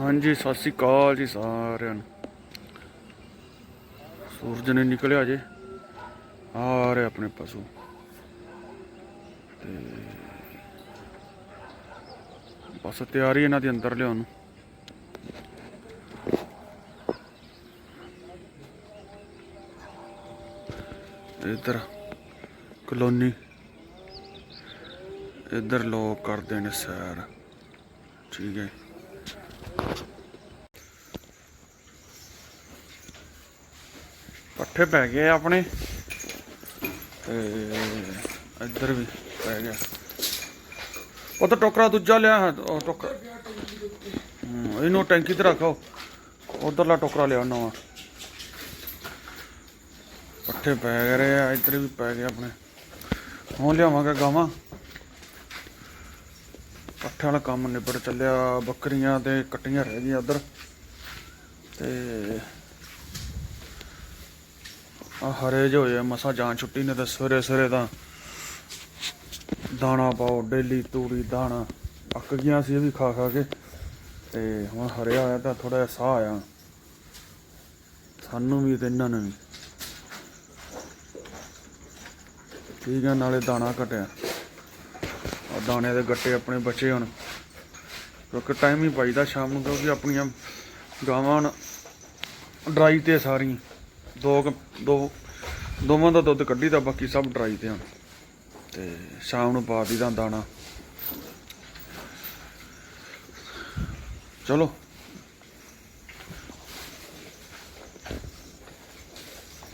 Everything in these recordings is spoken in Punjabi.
ਹਾਂਜੀ, ਸਤਿ ਸ੍ਰੀ ਅਕਾਲ ਜੀ ਸਾਰਿਆਂ ਨੂੰ। ਸੂਰਜ ਨੇ ਨਿਕਲਿਆ ਜੇ ਆ ਰਹੇ ਆਪਣੇ ਪਸ਼ੂ। ਤੇ ਬਸ ਤਿਆਰੀ ਇਹਨਾਂ ਦੇ ਅੰਦਰ ਲਿਆਉਣ ਨੂੰ। ਇੱਧਰ ਕਲੋਨੀ। ਇੱਧਰ ਲੋਕ ਕਰਦੇ ਨੇ ਸੈਰ। ਠੀਕ ਹੈ। ਪੱਠੇ ਪੈ ਗਏ ਆਪਣੇ। ਤੇ ਇੱਧਰ ਵੀ ਪੈ ਗਿਆ। ਉਹ ਤਾਂ ਟੋਕਰਾ ਦੂਜਾ ਲਿਆ ਹੈ, ਉਹ ਟੋਕਰਾ। ਇਹਨੂੰ ਟੈਂਕੀ ਤੇ ਰੱਖੋ ਉਧਰਲਾ ਟੋਕਰਾ ਲਿਆ ਨਵਾਂ। ਪੱਠੇ ਪੈ ਗਏ ਆ ਇੱਧਰ ਵੀ ਪੈ ਗਏ ਆਪਣੇ। ਹੁਣ ਲਿਆਵਾਂਗੇ ਗਾਵਾਂ। ਪੱਠਿਆਂ ਵਾਲਾ ਕੰਮ ਨਿਬੜ ਚੱਲਿਆ ਬੱਕਰੀਆਂ ਤੇ ਕੱਟੀਆਂ ਰਹਿ ਗਈਆਂ ਉਧਰ ਤੇ ਆ ਹਰੇ ਜਿਹੇ ਹੋਏ ਆ, ਮਸਾ ਜਾਨ ਛੁੱਟੀ ਨੇ ਤਾਂ ਸਵੇਰੇ ਸਵੇਰੇ ਤਾਂ ਦਾਣਾ ਪਾਓ, ਡੇਲੀ ਤੂੜੀ, ਦਾਣਾ। ਅੱਕ ਗਿਆ ਸੀ ਇਹ ਵੀ ਖਾ ਖਾ ਕੇ। ਤੇ ਹੁਣ ਹਰਿਆ ਹੋਇਆ ਤਾਂ ਥੋੜਾ ਜਿਹਾ ਸਾਹ ਆਇਆ। ਸਾਨੂੰ ਵੀ ਤੇ ਇਹਨਾਂ ਨੂੰ ਵੀ। ਠੀਕ ਹੈ ਨਾਲੇ ਦਾਣਾ ਘਟਿਆ। ਆ ਦਾਣੇ ਦੇ ਗੱਟੇ ਆਪਣੇ ਬੱਚੇ ਹੁਣ। ਕਿਉਂਕਿ ਟਾਈਮ ਹੀ ਪਾਈਦਾ ਸ਼ਾਮ ਨੂੰ, ਕਿਉਂਕਿ ਆਪਣੀਆਂ ਗਾਵਾਂ ਡਰਾਈ ਤੇ ਸਾਰੀਆਂ। ਦੋ ਦੋ ਦੋਵਾਂ ਦਾ ਦੁੱਧ ਕੱਢੀ ਦਾ ਬਾਕੀ ਸਭ ਡਰਾਈ ਤੇ ਹਨ ਤੇ ਸ਼ਾਮ ਨੂੰ ਪਾ ਦੀਦਾ ਦਾਣਾ। ਚਲੋ।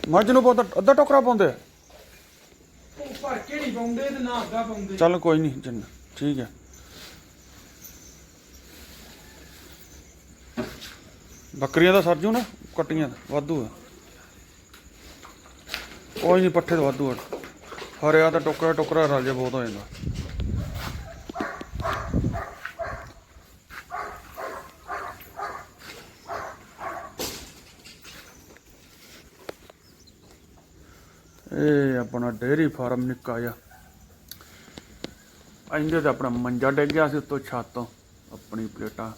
ਮੱਝ ਨੂੰ ਬਹੁਤ ਅੱਧਾ ਟੋਕਰਾ ਪਾਉਂਦੇ ਆ? ਉਹ ਭਰ ਕੇ ਨਹੀਂ ਪਾਉਂਦੇ ਤੇ ਨਾ ਅੱਗਾ ਪਾਉਂਦੇ। ਚੱਲ ਕੋਈ ਨਹੀਂ ਜਿੰਨਾ ਠੀਕ ਹੈ ਬੱਕਰੀਆਂ ਦਾ ਸਰਜੂ ਨਾ ਕੱਟੀਆਂ ਦਾ ਵਾਧੂ ਆ। ਕੋਈ ਨਹੀਂ ਪੱਠੇ ਤੋਂ ਵਾਧੂ ਆ। ਹਰਿਆ ਤਾਂ ਟੋਕਰਾ ਟੋਕਰਾ ਰਲ ਜੇ ਬਹੁਤ ਹੋ ਜਾਂਦਾ। ਇਹ ਆਪਣਾ ਡੇਅਰੀ ਫਾਰਮ ਨਿੱਕਾ ਜਿਹਾ। ਇਹਦੇ ਤੇ ਆਪਣਾ ਮੰਜਾ ਡਿੱਗ ਗਿਆ ਸੀ ਉੱਤੋਂ ਛੱਤ ਤੋਂ। ਆਪਣੀ ਪਲੇਟਾਂ।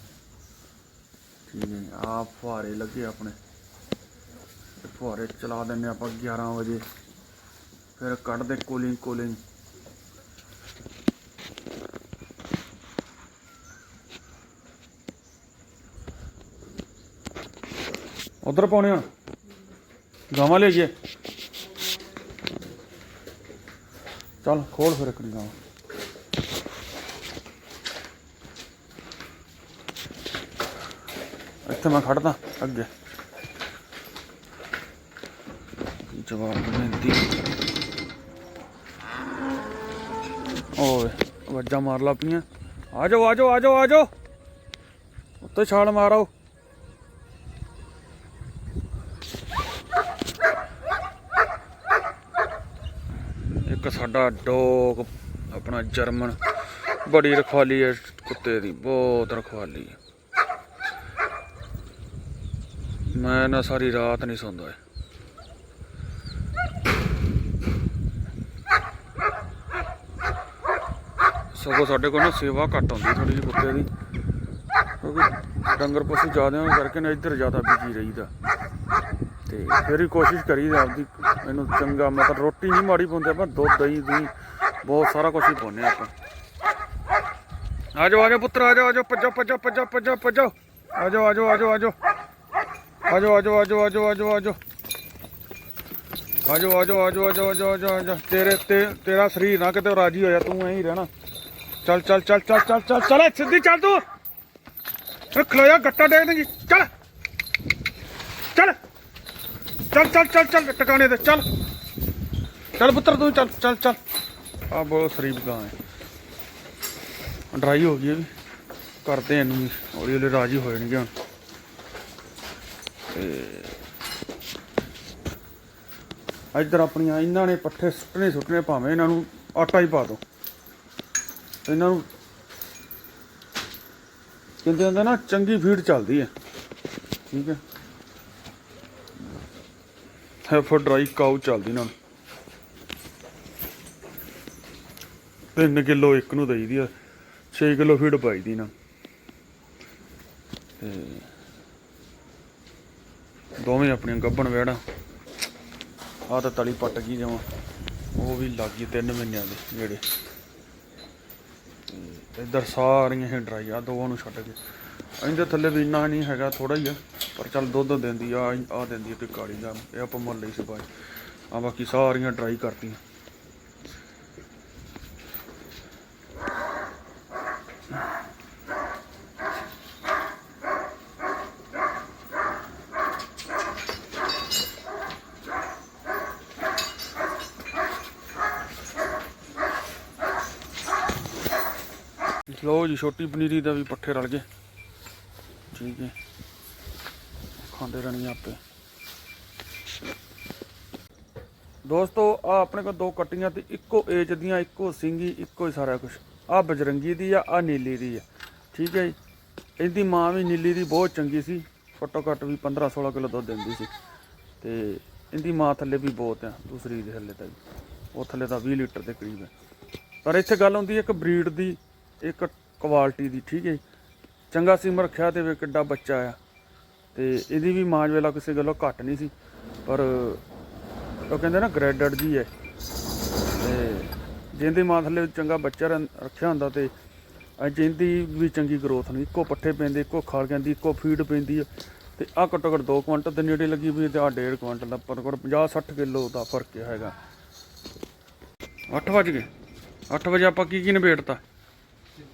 ਠੀਕ ਹੈ ਆ ਫੁਹਾਰੇ ਲੱਗੇ ਆਪਣੇ। ਫੁਹਾਰੇ ਚਲਾ ਦਿੰਨੇ ਆਪਾਂ 11 ਵਜੇ। ਫਿਰ ਕੱਢਦੇ ਕੂਲਿੰਗ ਕੂਲਿੰਗ ਉਧਰ ਪਾਉਣੇ ਹੁਣ ਗਾਵਾਂ ਲੈ ਗਏ ਚੱਲ, ਖੋਲ ਫਿਰ ਇੱਕ ਗਾਵਾਂ। ਇੱਥੇ ਮੈਂ ਖੜਦਾ, ਅੱਗੇ। ਜਵਾਬ ਬੇਨਤੀ ਓਏ ਵੱਜਾ ਮਾਰ ਲਾ ਪੀਆਂ ਆ ਜਾਓ ਆ ਜਾਓ ਆ ਜਾਓ ਆ ਜਾਓ। ਉੱਤੇ ਛਾਲ ਮਾਰੋ। ਇੱਕ ਸਾਡਾ ਡੋਗ, ਆਪਣਾ ਜਰਮਨ। ਬੜੀ ਰਖਵਾਲੀ ਹੈ ਕੁੱਤੇ ਦੀ, ਬਹੁਤ ਰਖਵਾਲੀ ਹੈ ਮੈਂ ਨਾ ਸਾਰੀ ਰਾਤ ਨਹੀਂ ਸੌਂਦਾ ਸਗੋਂ ਸਾਡੇ ਕੋਲ ਨਾ ਸੇਵਾ ਘੱਟ ਹੁੰਦੀ ਥੋੜੀ ਜਿਹੀ ਕੁੱਤੇ ਦੀ ਕਿਉਂਕਿ ਡੰਗਰ ਪਸ਼ੂ ਜ਼ਿਆਦਾ ਹੋਣ ਕਰਕੇ ਨਾ ਇੱਧਰ ਜ਼ਿਆਦਾ ਬਿਜ਼ੀ ਰਹੀਦਾ ਤੇ ਫਿਰ ਵੀ ਕੋਸ਼ਿਸ਼ ਕਰੀਦਾ ਆਪਦੀ ਇਹਨੂੰ ਚੰਗਾ ਮਤਲਬ ਰੋਟੀ ਨਹੀਂ ਮਾੜੀ ਪਾਉਂਦੇ ਆਪਾਂ ਦੁੱਧ ਦਹੀਂ ਦਹੀਂ ਬਹੁਤ ਸਾਰਾ ਕੁਝ ਹੀ ਪਾਉਂਦੇ ਆਪਾਂ ਆ ਜਾਓ ਆ ਜਾਓ ਪੁੱਤਰ ਆ ਜਾਓ ਆ ਜਾਓ ਭੱਜੋ ਭੱਜੋ ਭੱਜੋ ਭੱਜੋ ਭੱਜੋ ਆ ਜਾਓ ਆ ਜਾਓ ਆ ਜਾਓ ਆ ਜਾਓ ਆਜੋ ਆਜੋ ਆਜੋ ਆਜੋ ਆਜੋ ਆਜੋ ਆਜੋ ਆਜੋ ਆਜੋ ਆਜੋ ਆਜੋ ਆਜੋ ਆਜੋ ਤੇਰੇ ਤੇ ਤੇਰਾ ਸਰੀਰ ਨਾ ਕਿਤੇ ਰਾਜੀ ਹੋਇਆ ਤੂੰ ਐਂ ਹੀ ਰਹਿਣਾ ਚੱਲ ਚੱਲ ਚੱਲ ਚੱਲ ਚੱਲ ਚੱਲ ਚੱਲ ਸਿੱਧੀ ਚੱਲ ਤੂੰ ਰੱਖ ਲੋ ਗੱਟਾ ਡੇਗ ਦੇਂਗੀ ਚੱਲ ਚੱਲ ਚੱਲ ਚੱਲ ਚੱਲ ਚੱਲ ਟਿਕਾਣੇ ਤੇ ਚੱਲ ਚੱਲ ਪੁੱਤਰ ਤੂੰ ਚੱਲ ਚੱਲ ਚੱਲ ਆ ਬਹੁਤ ਸ਼ਰੀਫ ਗਾਂ ਹੈ ਡਰਾਈ ਹੋ ਗਈ ਵੀ ਕਰਦੇ ਇਹਨੂੰ ਵੀ ਹੌਲੀ ਹੌਲੀ ਰਾਜੀ ਹੋ ਜਾਣਗੇ ਹੁਣ ਇੱਧਰ ਆਪਣੀਆਂ ਇਹਨਾਂ ਨੇ ਪੱਠੇ ਸੁੱਟਣੇ ਸੁੱਟਣੇ ਭਾਵੇਂ ਇਹਨਾਂ ਨੂੰ ਆਟਾ ਹੀ ਪਾ ਦੋ ਇਹਨਾਂ ਨੂੰ ਕਹਿੰਦੇ ਹੁੰਦੇ ਨਾ, ਚੰਗੀ ਫੀਡ ਚੱਲਦੀ ਹੈ। ਠੀਕ ਹੈ। ਹੈਫਰ ਡਰਾਈ ਕਾਊ ਚੱਲਦੀ ਨਾਲ 3 ਕਿਲੋ ਇੱਕ ਨੂੰ ਦੇਈਦੀ ਆ 6 ਕਿਲੋ ਫੀਡ ਪਾਈਦੀ ਨਾ। ਤੇ ਦੋਵੇਂ ਆਪਣੀਆਂ ਗੱਭਣ ਵੇੜਾਂ ਆ ਤਾਂ ਤਲੀ ਪੱਟ ਗਈ ਜਮਾਂ। ਉਹ ਵੀ ਲੱਗ ਗਈ 3 ਮਹੀਨਿਆਂ ਦੇ ਜਿਹੜੇ ਇੱਧਰ ਸਾਰੀਆਂ ਹੀ ਡਰਾਈ ਆ, ਦੋਵਾਂ ਨੂੰ ਛੱਡ ਕੇ। ਇਹਦੇ ਥੱਲੇ ਵੀ ਇੰਨਾ ਨਹੀਂ ਹੈਗਾ ਥੋੜਾ ਹੀ ਆ, ਪਰ ਚੱਲ ਦੁੱਧ ਦਿੰਦੀ ਆ ਆ ਦਿੰਦੀ ਆ ਤੇ ਕਾਲੀ ਦਾ ਇਹ ਆਪਾਂ ਮੁੱਲ ਲਈ ਸੀ ਬਾਈ ਆ ਬਾਕੀ ਸਾਰੀਆਂ ਡਰਾਈ ਕਰਤੀਆਂ। ਲਓ ਛੋਟੀ ਪਨੀਰੀ ਦਾ ਵੀ ਪੱਠੇ ਰਲ ਗਏ। ਠੀਕ ਹੈ। ਖਾਂਦੇ ਰਹਿਣੀ ਆਪੇ। ਦੋਸਤੋ ਆ ਆਪਣੇ ਕੋਲ ਦੋ ਕੱਟੀਆਂ ਤੇ ਇੱਕੋ ਏਜ ਦੀਆਂ, ਇੱਕੋ ਸਿੰਗੀ, ਇੱਕੋ ਹੀ ਸਾਰਾ ਕੁਝ ਆ ਬਜਰੰਗੀ ਦੀ ਆ ਆ ਨੀਲੀ ਦੀ ਆ। ਠੀਕ ਹੈ ਜੀ। ਇਹਦੀ ਮਾਂ ਵੀ ਨੀਲੀ ਦੀ ਬਹੁਤ ਚੰਗੀ ਸੀ। ਘੱਟੋ ਘੱਟ ਵੀ 15 16 ਕਿਲੋ ਦੁੱਧ ਦਿੰਦੀ ਸੀ। ਤੇ ਇਹਦੀ ਮਾਂ ਥੱਲੇ ਵੀ ਬਹੁਤ ਆ, ਦੂਸਰੀ ਦੇ ਥੱਲੇ ਤਾਂ ਵੀ। ਉਹ ਥੱਲੇ ਤਾਂ 20 ਲੀਟਰ ਦੇ ਕਰੀਬ ਹੈ ਪਰ ਇੱਥੇ ਗੱਲ ਹੁੰਦੀ ਹੈ ਇੱਕ ਬਰੀਡ ਦੀ, ਇੱਕ ਕੁਆਲਿਟੀ ਦੀ, ਠੀਕ ਹੈ ਜੀ। ਚੰਗਾ ਸਿਮ ਰੱਖਿਆ ਤੇ ਵੇ ਕਿੱਡਾ ਬੱਚਾ ਆ। ਤੇ ਇਹਦੀ ਵੀ ਮਾਂ ਵੇਲਾ ਕਿਸੇ ਗੱਲੋਂ ਘੱਟ ਨਹੀਂ ਸੀ, ਪਰ ਉਹ ਕਹਿੰਦੇ ਨਾ ਗ੍ਰੈਡਡ ਜੀ ਹੈ। ਤੇ ਜਿੰਦੀ ਮਾਂ ਥੱਲੇ ਚੰਗਾ ਬੱਚਾ ਰੱਖਿਆ ਹੁੰਦਾ ਤੇ ਅੱਜ ਵੀ ਚੰਗੀ ਗਰੋਥ ਨਹੀਂ। ਇੱਕੋ ਪੱਠੇ ਪੈਂਦੇ, ਇੱਕੋ ਖਾਲ ਕਹਿੰਦੀ, ਇੱਕੋ ਫੀਡ ਪੈਂਦੀ ਹੈ ਤੇ ਆ ਘੱਟੋ ਘੱਟ 2 ਕੁਇੰਟਲ ਦੇ ਨੇੜੇ ਲੱਗੀ ਵੀ ਤੇ ਆ 1.5 ਕੁਇੰਟਲ ਦਾ ਪਰ 50 60 ਕਿਲੋ ਦਾ ਫ਼ਰਕ ਹੈਗਾ। 8 ਵਜ ਗਏ। 8 ਵਜੇ ਆਪਾਂ ਕੀ ਕੀ ਨਿਬੇੜਤਾ?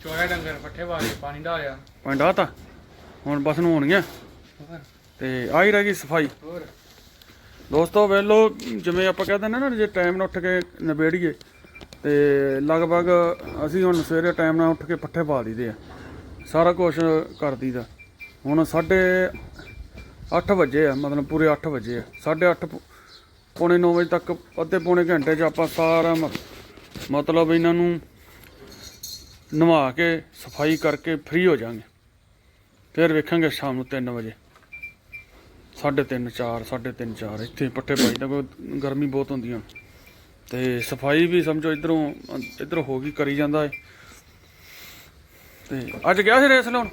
ਚੋਇਆ ਡੰਗਰ ਪੱਠੇ ਵਾਲੇ ਪਾਣੀ ਡਾਲਿਆ ਪੁਆਇੰਟ ਆ ਤਾਂ। ਹੁਣ ਬਸ ਨੂੰ ਹੋਣਗੀਆਂ ਤੇ ਆ ਹੀ ਰਹਿ ਗਈ ਸਫ਼ਾਈ। ਹੋਰ? ਦੋਸਤੋ ਵੇਲੋ ਜਿਵੇਂ ਆਪਾਂ ਕਹਿੰਦੇ ਨੇ ਨਾ ਜੇ ਟਾਈਮ ਨਾਲ ਉੱਠ ਕੇ ਨਿਬੇੜੀਏ ਤੇ ਲਗਭਗ ਅਸੀਂ ਹੁਣ ਸਵੇਰੇ ਟਾਈਮ ਨਾਲ ਉੱਠ ਕੇ ਪੱਠੇ ਪਾ ਦਈਦੇ ਆ। ਸਾਰਾ ਕੁਝ ਕਰ ਦਈਦਾ। ਹੁਣ ਸਾਢੇ 8 ਵਜੇ ਆ ਮਤਲਬ ਪੂਰੇ 8 ਵਜੇ ਆ। 8:30 ਪੌਣੇ 9 ਵਜੇ ਤੱਕ ਅੱਧੇ ਪੌਣੇ ਘੰਟੇ 'ਚ ਆਪਾਂ ਸਾਰਾ ਮਤਲਬ ਇਹਨਾਂ ਨੂੰ ਨਵਾ ਕੇ ਸਫ਼ਾਈ ਕਰਕੇ ਫ੍ਰੀ ਹੋ ਜਾਾਂਗੇ। ਫਿਰ ਵੇਖਾਂਗੇ ਸ਼ਾਮ ਨੂੰ 3 ਵਜੇ। ਸਾਢੇ ਤਿੰਨ 4 ਸਾਢੇ ਤਿੰਨ 4 ਇੱਥੇ ਪੱਠੇ ਪਾਈ ਦਾ ਕੋਈ ਗਰਮੀ ਬਹੁਤ ਹੁੰਦੀ ਆ। ਤੇ ਸਫ਼ਾਈ ਵੀ ਸਮਝੋ ਇਧਰੋਂ ਇਧਰ ਹੋ ਗਈ ਕਰੀ ਜਾਂਦਾ ਏ। ਤੇ ਅੱਜ ਗਿਆ ਸੀ ਰੇਸ ਲਾਉਣ?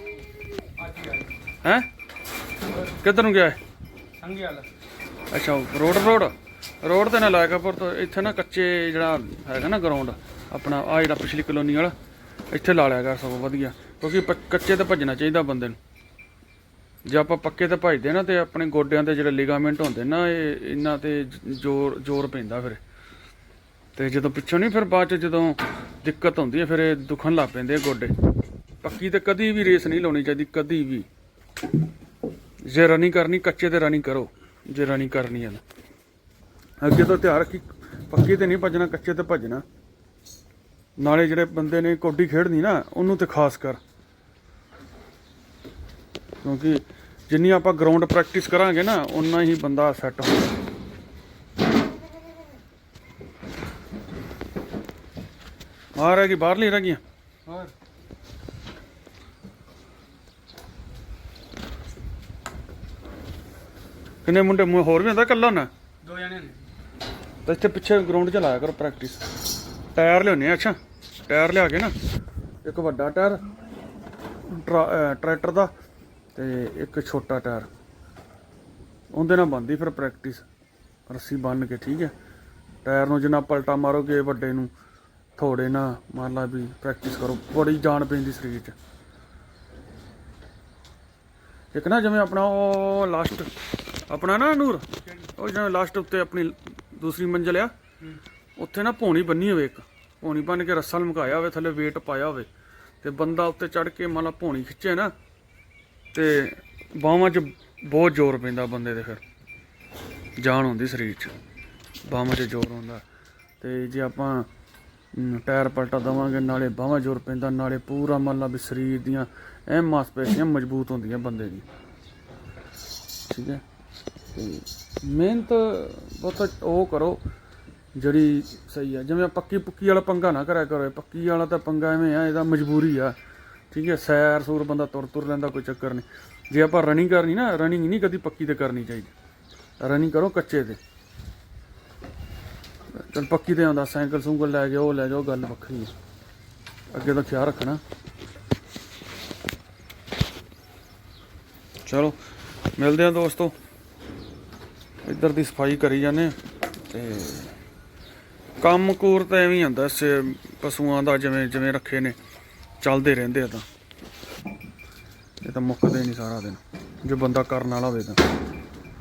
ਅੱਜ ਹੀ? ਹੈ ਕਿੱਧਰ ਨੂੰ ਗਿਆ ਹੈ ਸੰਗੀ ਵਾਲਾ ਅੱਛਾ ਰੋਡ ਰੋਡ। ਰੋਡ ਤੇ ਨਾ ਲਾਇਕਾ ਪਰ ਤੋਂ ਇੱਥੇ ਨਾ ਕੱਚੇ ਜਿਹੜਾ ਹੈਗਾ ਨਾ ਗਰਾਊਂਡ ਆਪਣਾ ਆ ਜਿਹੜਾ ਪਿਛਲੀ ਕਲੋਨੀ ਵਾਲਾ। ਇੱਥੇ ਲਾ ਲਿਆ ਕਰ ਸਗੋਂ, ਵਧੀਆ। ਕਿਉਂਕਿ ਕੱਚੇ ਤੇ ਭੱਜਣਾ ਚਾਹੀਦਾ ਬੰਦੇ ਨੂੰ। ਜੇ ਆਪਾਂ ਪੱਕੇ ਤੇ ਭੱਜਦੇ ਨਾ ਤੇ ਆਪਣੇ ਗੋਡਿਆਂ ਤੇ ਜਿਹੜੇ ਲਿਗਾਮੈਂਟ ਹੁੰਦੇ ਨਾ, ਇਹ ਇਹਨਾਂ ਤੇ ਜ਼ੋਰ ਜ਼ੋਰ ਪੈਂਦਾ ਫਿਰ। ਤੇ ਜਦੋਂ ਪਿੱਛੋਂ ਨਹੀਂ, ਫਿਰ ਬਾਅਦ ਚ ਜਦੋਂ ਦਿੱਕਤ ਹੁੰਦੀ ਹੈ, ਫਿਰ ਇਹ ਦੁਖਣ ਲੱਗ ਪੈਂਦੇ ਆ ਗੋਡੇ। ਪੱਕੀ ਤੇ ਕਦੀ ਵੀ ਰੇਸ ਨਹੀਂ ਲਾਉਣੀ ਚਾਹੀਦੀ, ਕਦੀ ਵੀ। ਜੇ ਰਨਿੰਗ ਕਰਨੀ, ਕੱਚੇ ਤੇ ਰਨਿੰਗ ਕਰੋ, ਜੇ ਰਨਿੰਗ ਕਰਨੀ ਹੈ ਨਾ ਅੱਗੇ ਤੋਂ ਧਿਆਨ ਰੱਖੀ, ਪੱਕੀ ਤੇ ਨਹੀਂ ਭੱਜਣਾ, ਕੱਚੇ ਤੇ ਭੱਜਣਾ। ਨਾਲੇ ਜਿਹੜੇ ਬੰਦੇ ਨੇ ਕੌਡੀ ਖੇਡਣੀ ਨਾ ਉਹਨੂੰ ਤੇ ਖਾਸ ਕਰ। ਕਿਉਂਕਿ ਜਿੰਨੀ ਆਪਾਂ ਗਰਾਊਂਡ ਪ੍ਰੈਕਟਿਸ ਕਰਾਂਗੇ ਨਾ ਉਨਾ ਹੀ ਬੰਦਾ ਸੈੱਟ ਹੋਊਗਾ ਆ ਰਹਿ ਗਈ ਬਾਹਰਲੀ ਰਹਿ ਗਈਆਂ? ਹੋਰ ਕਿੰਨੇ ਮੁੰਡੇ ਹੋਰ ਵੀ ਹੁੰਦਾ ਕੱਲਾ ਨਾ? ਦੋ ਜਣੇ ਨੇ ਤਾਂ ਇੱਥੇ ਪਿੱਛੇ ਗਰਾਊਂਡ 'ਚ ਲਾਇਆ ਕਰੋ ਪ੍ਰੈਕਟਿਸ ਟਾਇਰ ਲਿਆਉਣੇ ਅੱਛਾ। ਟਾਇਰ ਲਿਆ ਕੇ ਨਾ ਇੱਕ ਵੱਡਾ ਟਾਇਰ ਟਰੈਕਟਰ ਦਾ ਤੇ ਇੱਕ ਛੋਟਾ ਟਾਇਰ। ਉਹਦੇ ਨਾਲ ਬੰਦੀ ਫਿਰ ਪ੍ਰੈਕਟਿਸ ਰੱਸੀ ਬੰਨ ਕੇ ਠੀਕ ਹੈ। ਟਾਇਰ ਨੂੰ ਜਿੰਨਾ ਪਲਟਾ ਮਾਰੋਗੇ ਵੱਡੇ ਨੂੰ ਥੋੜੇ ਨਾ ਮੰਨ ਲਾ ਵੀ ਪ੍ਰੈਕਟਿਸ ਕਰੋ ਬੜੀ ਜਾਨ ਪੈਂਦੀ ਸਰੀਰ 'ਚ। ਇੱਕ ਨਾ ਜਿਵੇਂ ਆਪਣਾ ਉਹ ਲਾਸਟ ਆਪਣਾ ਨਾ ਨੂਰ ਉਹ ਜਿਵੇਂ ਲਾਸਟ ਉੱਤੇ ਆਪਣੀ ਦੂਸਰੀ ਮੰਜ਼ਲ ਆ ਉੱਥੇ ਨਾ ਪੌਣੀ ਬੰਨੀ ਹੋਵੇ ਇੱਕ। ਪੌਣੀ ਬੰਨ ਕੇ ਰੱਸਾ ਲਮਕਾਇਆ ਹੋਵੇ, ਥੱਲੇ weight ਪਾਇਆ ਹੋਵੇ। ਤੇ ਬੰਦਾ ਉੱਤੇ ਚੜ ਕੇ ਮੰਨ ਲਾ ਪੌਣੀ ਖਿੱਚੇ ਨਾ, ਤੇ ਬਾਹਾਂ 'ਚ ਬਹੁਤ ਜ਼ੋਰ ਪੈਂਦਾ ਬੰਦੇ ਦੇ ਫਿਰ। ਜਾਨ ਹੁੰਦੀ ਸਰੀਰ 'ਚ, ਬਾਹਾਂ 'ਚ ਜ਼ੋਰ ਹੁੰਦਾ। ਤੇ ਜੇ ਆਪਾਂ ਟਾਇਰ ਪਲਟਾ ਦਵਾਂਗੇ, ਨਾਲੇ ਬਾਹਾਂ ਜ਼ੋਰ ਪੈਂਦਾ, ਨਾਲੇ ਪੂਰਾ ਮੰਨ ਲਾ ਵੀ ਸਰੀਰ ਦੀਆਂ ਐ ਮਾਸਪੇਸ਼ੀਆਂ ਮਜ਼ਬੂਤ ਹੁੰਦੀਆਂ ਬੰਦੇ ਦੀ। ਠੀਕ ਹੈ? ਤੇ ਮਿਹਨਤ ਬਹੁਤ ਉਹ ਕਰੋ। ਜਿਹੜੀ ਸਹੀ ਆ। ਜਿਵੇਂ ਪੱਕੀ ਪੁੱਕੀ ਵਾਲਾ ਪੰਗਾ ਨਾ ਕਰਿਆ ਕਰੋ। ਪੱਕੀ ਵਾਲਾ ਤਾਂ ਪੰਗਾ ਐਵੇਂ ਆ, ਇਹਦਾ ਮਜਬੂਰੀ ਆ। ਠੀਕ ਹੈ, ਸੈਰ ਸੂਰ ਬੰਦਾ ਤੁਰ ਤੁਰ ਲੈਂਦਾ, ਕੋਈ ਚੱਕਰ ਨਹੀਂ। ਜੇ ਆਪਾਂ ਰਨਿੰਗ ਕਰਨੀ ਨਾ ਰਨਿੰਗ ਨਹੀਂ ਕਦੀ ਪੱਕੀ ਤੇ ਕਰਨੀ ਚਾਹੀਦੀ। ਰਨਿੰਗ ਕਰੋ ਕੱਚੇ ਤੇ। ਚਲ ਪੱਕੀ ਤੇ ਆਉਂਦਾ, ਸਾਈਕਲ ਸੂੰਕਲ ਲੈ ਜਾਓ, ਉਹ ਲੈ ਜਾਓ, ਗੱਲ ਵੱਖਰੀ ਹੈ ਅੱਗੇ ਦਾ ਖਿਆਲ ਰੱਖਣਾ। ਚਲੋ, ਮਿਲਦੇ ਆ ਦੋਸਤੋ। ਇੱਧਰ ਦੀ ਸਫ਼ਾਈ ਕਰੀ ਜਾਂਦੇ ਆ ਤੇ ਕੰਮ ਕੂਰ ਤਾਂ ਐਵੇਂ ਹੀ ਹੁੰਦਾ ਪਸ਼ੂਆਂ ਦਾ ਜਿਵੇਂ ਜਿਵੇਂ ਰੱਖੇ ਨੇ, ਚੱਲਦੇ ਰਹਿੰਦੇ ਆ ਤਾਂ। ਇਹ ਤਾਂ ਮੁੱਕਦੇ ਨਹੀਂ ਸਾਰਾ ਦਿਨ, ਜੇ ਬੰਦਾ ਕਰਨ ਵਾਲਾ ਹੋਵੇ ਤਾਂ।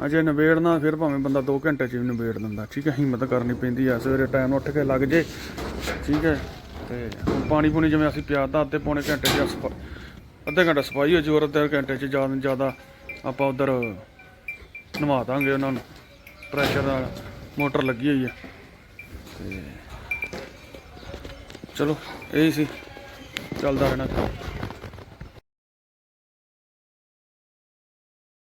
ਅਜੇ ਨਿਬੇੜਨਾ, ਫਿਰ ਭਾਵੇਂ ਬੰਦਾ 2 ਘੰਟੇ ਚ ਵੀ ਨਿਬੇੜ ਦਿੰਦਾ, ਠੀਕ ਹੈ, ਹਿੰਮਤ ਕਰਨੀ ਪੈਂਦੀ ਆ, ਸਵੇਰੇ ਟਾਈਮ ਉੱਠ ਕੇ ਲੱਗ ਜੇ, ਠੀਕ ਹੈ, ਤੇ ਪਾਣੀ ਪੂਣੀ ਜਿਵੇਂ ਅਸੀਂ ਪਿਆਦਾ ਅੱਧੇ ਪੌਣੇ ਘੰਟੇ ਚ ਸਫਾ- ਅੱਧੇ ਘੰਟਾ ਸਫ਼ਾਈ ਹੋ ਜੂ ਅੱਧੇ ਘੰਟੇ ਚ ਜ਼ਿਆਦਾ ਤੋਂ ਜ਼ਿਆਦਾ ਆਪਾਂ ਉਧਰ ਨਵਾ ਦਾਂਗੇ ਉਹਨਾਂ ਨੂੰ ਪ੍ਰੈਸ਼ਰ ਨਾਲ ਮੋਟਰ ਲੱਗੀ ਹੋਈ ਆ। ਤੇ ਚਲੋ ਇਹੀ ਸੀ। ਚੱਲਦਾ ਰਹਿਣਾ।